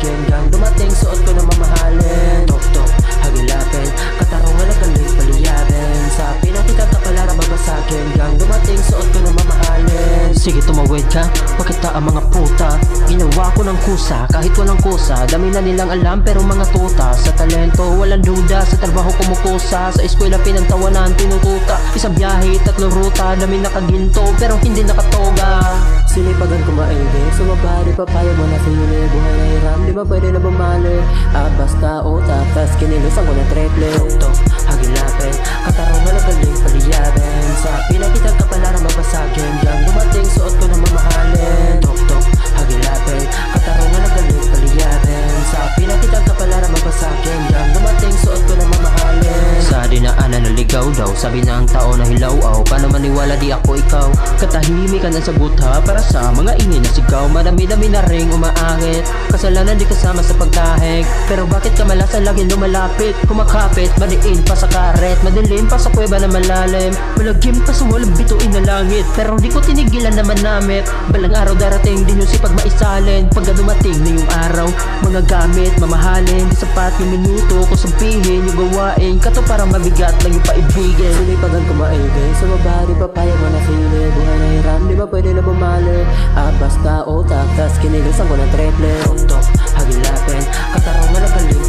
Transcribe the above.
get gang tumawid ka, pakita ang mga puta? Ginawa ko ng kusa, kahit walang kusa Dami na nilang alam pero mga tuta Sa talento walang duda, sa trabaho kumukusa Sa eskwela pinagtawanan, tinututa. Isang biyahe, tatlong ruta Dami nakaginto pero hindi nakatoga. Sinipagan ko maigi Sumabari papaya mo na sili Buhay na hiram, di ba pwede na bumali? Ah basta utak, tas kinilusan ko ng triple. Tok, hagilapin Katarungan ang galing paliyabin Sa pinakitang Sabi na ang tao na hilaw aw Paano maniwala? Di ako ikaw. Katahimikan ang sagot ha Para sa mga ingin na sigaw. Madami-dami na ring umaangit Kasalanan di kasama sa pagtahig Pero bakit ka malasan lagi lumalapit. Kumakapit, madiin pa sa karet. Madilim pa sa kuweba na malalim. Malagim pa sa walang bituin na langit. Pero di ko tinigilan na manamit. Balang araw darating din yung sipag maisalin. Pagka dumating na yung Mga gamit, mamahalin Di sapat yung minuto Kung sabihin yung gawain Kato parang mabigat lang yung paibigin. Sinipagan ko maigi Sa babari papaya mo na sili Buhay na hiram Di ba pwede na bumali? Ah basta utak Tas kinilusan ko ng triple. Tok hagilapin Katarungan ang galing